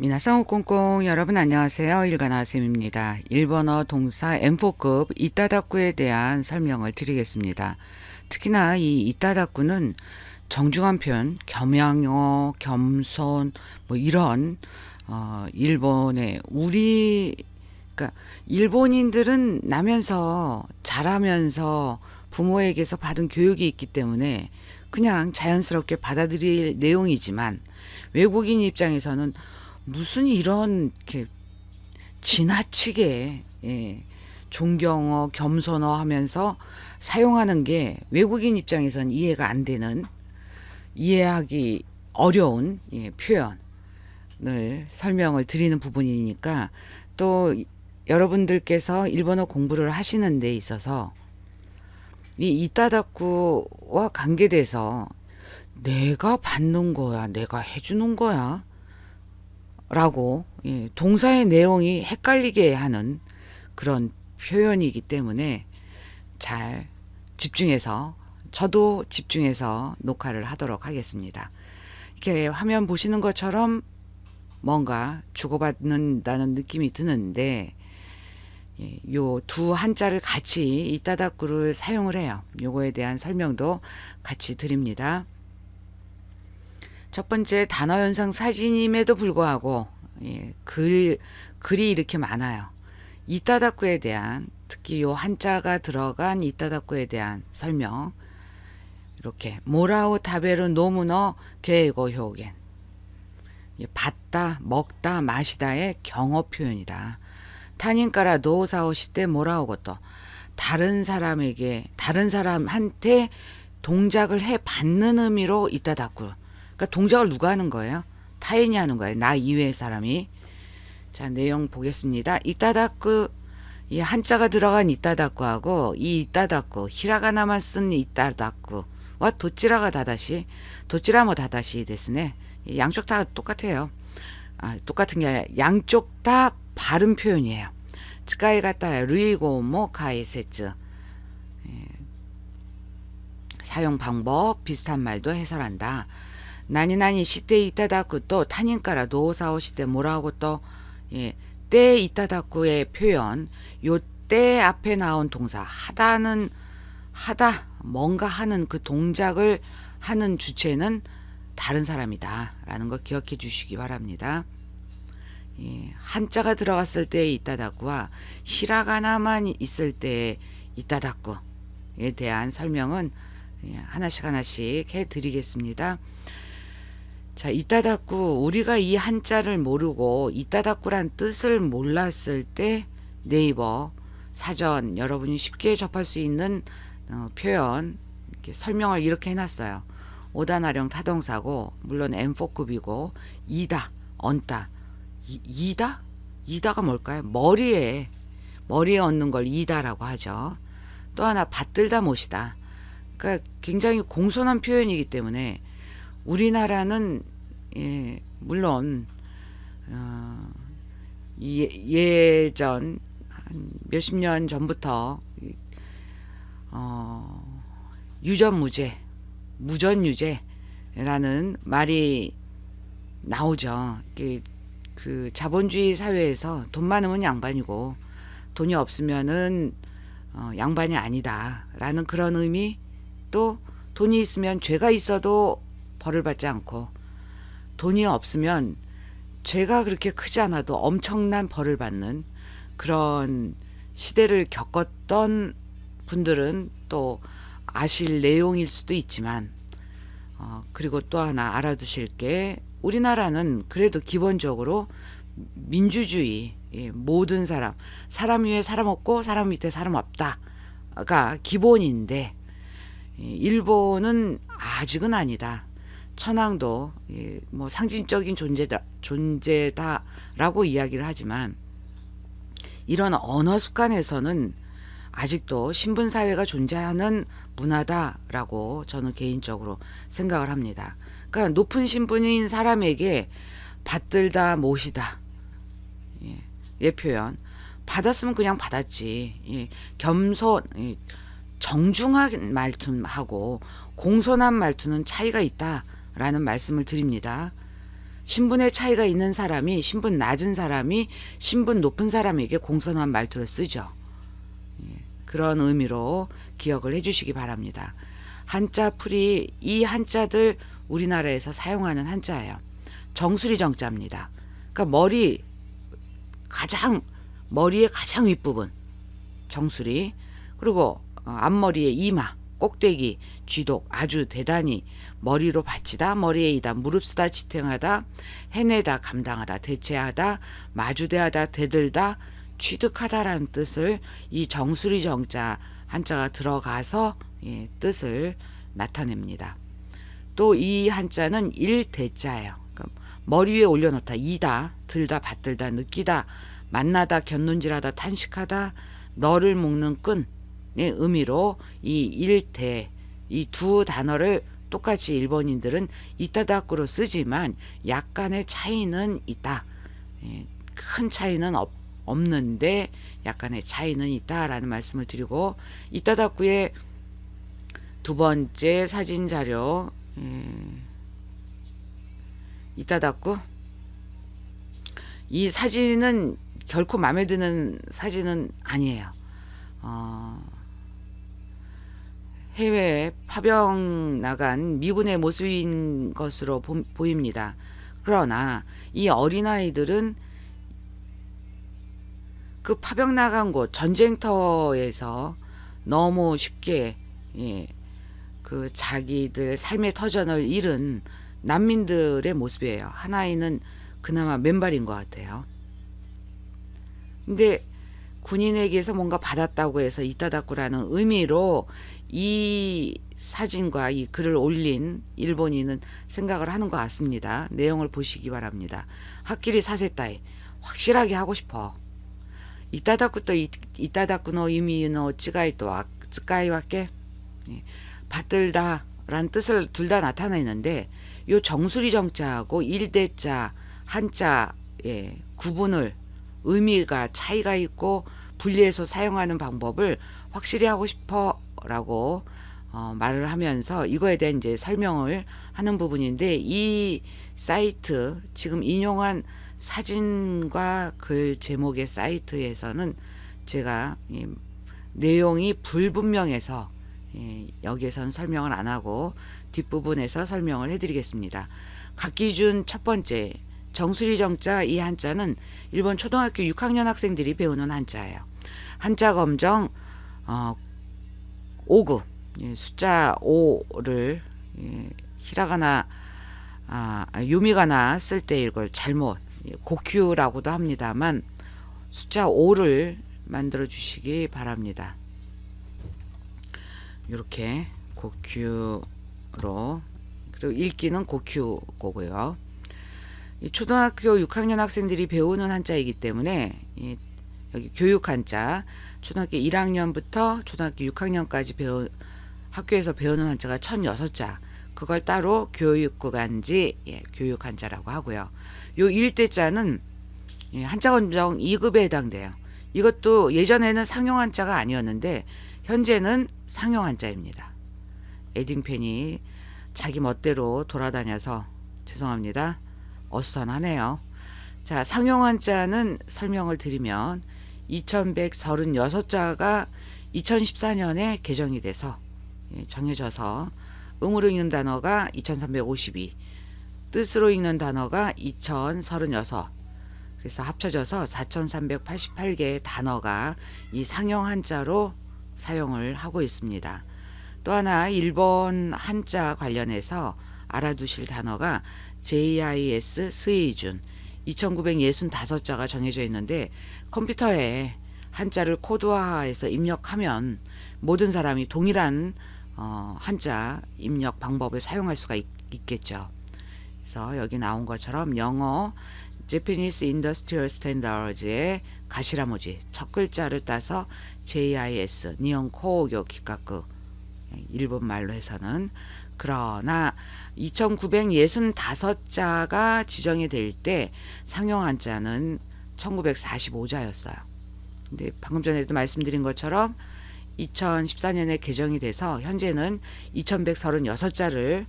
미나상 꽁꽁 여러분 안녕하세요. 일간아쌤입니다. 일본어 동사 M4급 이따다꾸에 대한 설명을 드리겠습니다. 특히나 이 이따다꾸는 정중한 표현, 겸양어, 겸손 뭐 이런 어 일본의 우리 그러니까 일본인들은 나면서 자라면서 부모에게서 받은 교육이 있기 때문에 그냥 자연스럽게 받아들일 내용이지만 외국인 입장에서는 무슨 이런 이렇게 지나치게 예, 존경어, 겸손어 하면서 사용하는 게 외국인 입장에선 이해가 안 되는 이해하기 어려운 예, 표현을 설명을 드리는 부분이니까 또 여러분들께서 일본어 공부를 하시는 데 있어서 이 이따다꾸와 관계돼서 내가 받는 거야, 내가 해주는 거야, 라고 예, 동사의 내용이 헷갈리게 하는 그런 표현이기 때문에 잘 집중해서 저도 집중해서 녹화를 하도록 하겠습니다. 이렇게 화면 보시는 것처럼 뭔가 주고받는다는 느낌이 드는데 예, 요두 한자를 같이 이따다꾸를 사용을 해요. 요거에 대한 설명도 같이 드립니다. 첫 번째 단어 연상 사진임에도 불구하고 예, 글 글이 이렇게 많아요. 이따다꾸에 대한 특히 요 한자가 들어간 이따다꾸에 대한 설명 이렇게 모라우 타베르 노무너 게이고 효겐 예, 받다 먹다 마시다의 경어 표현이다. 타닌가라 노사오시때 뭐라오고또 다른 사람에게 다른 사람한테 동작을 해 받는 의미로 이따다꾸 그러니까 동작을 누가 하는 거예요? 타인이 하는 거예요. 나 이외의 사람이. 자, 내용 보겠습니다. 이따다꾸 이 한자가 들어간 이따다꾸하고 이 이따다꾸 히라가나만 쓴 이따다꾸와 도찌라가 다다시 도찌라모 다다시 됐으네. 양쪽 다 똑같아요. 아, 똑같은 게 아니라 양쪽 다 발음 표현이에요. 츠카이 가타 루이고 모 가이세츠 사용 방법 비슷한 말도 해설한다. 나니나니 시대 이따다쿠 또 타닌가라 노사오 시대 뭐라고 또 예, 때 이따다쿠의 표현 요때 앞에 나온 동사 하다는 하다 뭔가 하는 그 동작을 하는 주체는 다른 사람이다 라는 거 기억해 주시기 바랍니다. 예, 한자가 들어갔을 때의 이따다쿠와 히라가나만 있을 때의 이따다쿠에 대한 설명은 예, 하나씩 하나씩 해 드리겠습니다. 자, 이따다쿠 우리가 이 한자를 모르고 이따다쿠란 뜻을 몰랐을 때 네이버 사전 여러분이 쉽게 접할 수 있는 어, 표현 이렇게 설명을 이렇게 해놨어요. 오다나령 타동사고 물론 M4급이고 이다 얹다 이, 이다 이다가 뭘까요? 머리에 머리에 얹는 걸 이다라고 하죠. 또 하나 받들다 못이다. 그러니까 굉장히 공손한 표현이기 때문에 우리나라는 예, 물론 어, 예, 한 몇십 년 전부터 어, 유전무죄, 무전유죄라는 말이 나오죠. 그 자본주의 사회에서 돈 많으면 양반이고 돈이 없으면은 어, 양반이 아니다라는 그런 의미 또 돈이 있으면 죄가 있어도 벌을 받지 않고 돈이 없으면 죄가 그렇게 크지 않아도 엄청난 벌을 받는 그런 시대를 겪었던 분들은 또 아실 내용일 수도 있지만 어, 그리고 또 하나 알아두실 게 우리나라는 그래도 기본적으로 민주주의 예, 모든 사람 사람 위에 사람 없고 사람 밑에 사람 없다가 기본인데 예, 일본은 아직은 아니다. 천황도 예, 뭐 상징적인 존재다 존재다라고 이야기를 하지만 이런 언어 습관에서는 아직도 신분 사회가 존재하는 문화다라고 저는 개인적으로 생각을 합니다. 그러니까 높은 신분인 사람에게 받들다 모시다 예, 예 표현. 받았으면 그냥 받았지. 예, 겸손 예, 정중한 말투하고 공손한 말투는 차이가 있다 라는 말씀을 드립니다. 신분의 차이가 있는 사람이 신분 낮은 사람이 신분 높은 사람에게 공손한 말투를 쓰죠. 예, 그런 의미로 기억을 해주시기 바랍니다. 한자 풀이 이 한자들 우리나라에서 사용하는 한자예요. 정수리 정자입니다. 그러니까 머리 가장 머리의 가장 윗부분 정수리 그리고 어, 앞머리의 이마 꼭대기 쥐독 아주 대단히 머리로 받치다 머리에 이다 무릎 쓰다 지탱하다 해내다 감당하다 대체하다 마주대하다 대들다 취득하다라는 뜻을 이 정수리 정자 한자가 들어가서 예, 뜻을 나타냅니다. 또 이 한자는 일대자예요. 그러니까 머리 위에 올려놓다, 이다, 들다, 받들다, 느끼다, 만나다, 곁눈질하다, 탄식하다, 너를 묶는 끈의 의미로 이 일대 이 두 단어를 똑같이 일본인들은 이따다꾸로 쓰지만 약간의 차이는 있다. 예, 큰 차이는 없, 없는데 약간의 차이는 있다라는 말씀을 드리고 이따다꾸의 두 번째 사진 자료 예, 이따다꾸 이 사진은 결코 마음에 드는 사진은 아니에요. 어, 해외에 파병 나간 미군의 모습인 것으로 보, 보입니다. 그러나 이 어린아이들은 그 파병 나간 곳 전쟁터에서 너무 쉽게 예, 그 자기들 삶의 터전을 잃은 난민들의 모습이에요. 하나이는 그나마 맨발인 것 같아요. 근데 군인에게서 뭔가 받았다고 해서 이따다꾸라는 의미로 이 사진과 이 글을 올린 일본인은 생각을 하는 것 같습니다. 내용을 보시기 바랍니다. 하키리 사세타이 확실하게 하고 싶어. 이따다꾸 또 이따다꾸노 의미노 찌가이 또 찌가이와께 예, 받들다라는 뜻을 둘 다 나타내는데 요 정수리 정자하고 일대자 한자의 구분을 의미가 차이가 있고 분리해서 사용하는 방법을 확실히 하고 싶어 라고 어, 말을 하면서 이거에 대한 이제 설명을 하는 부분인데 이 사이트 지금 인용한 사진과 글 제목의 사이트에서는 제가 이 내용이 불분명해서 예, 여기에선 설명을 안 하고 뒷부분에서 설명을 해드리겠습니다. 각 기준 첫 번째 정수리 정자 이 한자는 일본 초등학교 6학년 학생들이 배우는 한자예요. 한자 검정 어, 5급 예, 숫자 5를 예, 히라가나 아, 유미가나 쓸 때 이걸 잘못 예, 고큐라고도 합니다만 숫자 5를 만들어 주시기 바랍니다. 이렇게 고큐로 그리고 읽기는 고큐고고요. 이 초등학교 6학년 학생들이 배우는 한자이기 때문에 이 여기 교육 한자 초등학교 1학년부터 초등학교 6학년까지 배우 학교에서 배우는 한자가 1006자 그걸 따로 교육구간지 예, 교육 한자라고 하고요. 요 일대자는 예, 한자 검정 2급에 해당돼요. 이것도 예전에는 상용 한자가 아니었는데 현재는 상용 한자입니다. 에딩펜이 자기 멋대로 돌아다녀서 죄송합니다. 어수선하네요. 자, 상용 한자는 설명을 드리면 2136자가 2014년에 개정이 돼서 예, 정해져서 음으로 읽는 단어가 2352, 뜻으로 읽는 단어가 2036, 그래서 합쳐져서 4388개의 단어가 이 상용 한자로 사용을 하고 있습니다. 또 하나 일본 한자 관련해서 알아두실 단어가 JIS 스웨이준 2965자가 정해져 있는데 컴퓨터에 한자를 코드화해서 입력하면 모든 사람이 동일한 어, 한자 입력 방법을 사용할 수가 있, 겠죠. 그래서 여기 나온 것처럼 영어 Japanese Industrial Standards의 가시라모지 첫 글자를 따서 JIS 니온 코오교 기카크 일본 말로 해서는 그러나 2965자가 지정이 될 때 상용 한자는 1945자였어요. 근데 방금 전에도 말씀드린 것처럼 2014년에 개정이 돼서 현재는 2136자를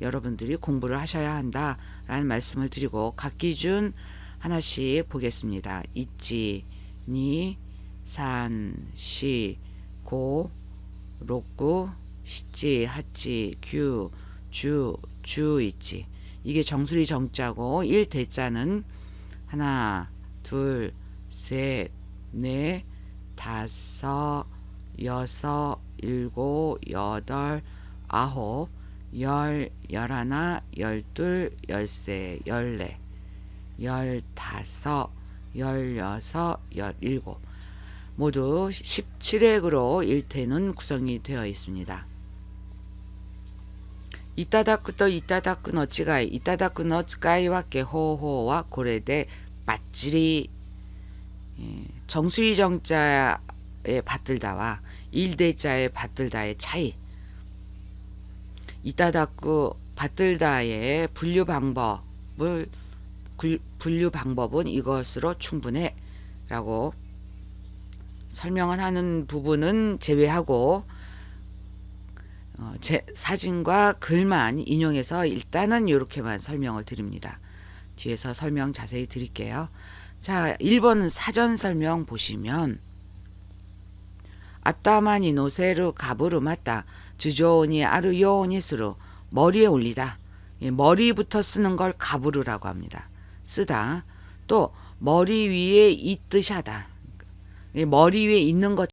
여러분들이 공부를 하셔야 한다라는 말씀을 드리고 각 기준 하나씩 보겠습니다. 있지, 니, 산, 시, 고, 록구, 시지, 하지, 규, 주, 주 있지. 이게 정수리 정자고 1 대자는 하나, 둘, 셋, 넷, 다섯, 여섯, 일곱, 여덟, 아홉, 열, 열하나, 열둘, 열세, 열네, 열다섯, 열여섯, 열일곱 모두 17획으로 일태는 구성이 되어 있습니다. 이따다쿠と 이따다쿠の違い、イタダクの使い分け方法はこれでバッチリ 예, 정수리 정자의 받들다와 일대자의 받들다의 차이 이따다쿠 받들다의 분류 방법을 굴- 분류 방법은 이것으로 충분해 라고 설명을 하는 부분은 제외하고 어, 제 사진과 글만 인용해서 일단은 이렇게만 설명을 드립니다. 뒤에서 설명 자세히 드릴게요. 자, 1번 사전 설명 보시면 아따마니 노세르 가부르 맞다. 주조니 아르 요니 스루 머리에 올리다. 예, 머리부터 쓰는 걸 가부르라고 합니다. 쓰다. 또 머리 위에 있듯이 하다. 예, 머리 위에 있는 것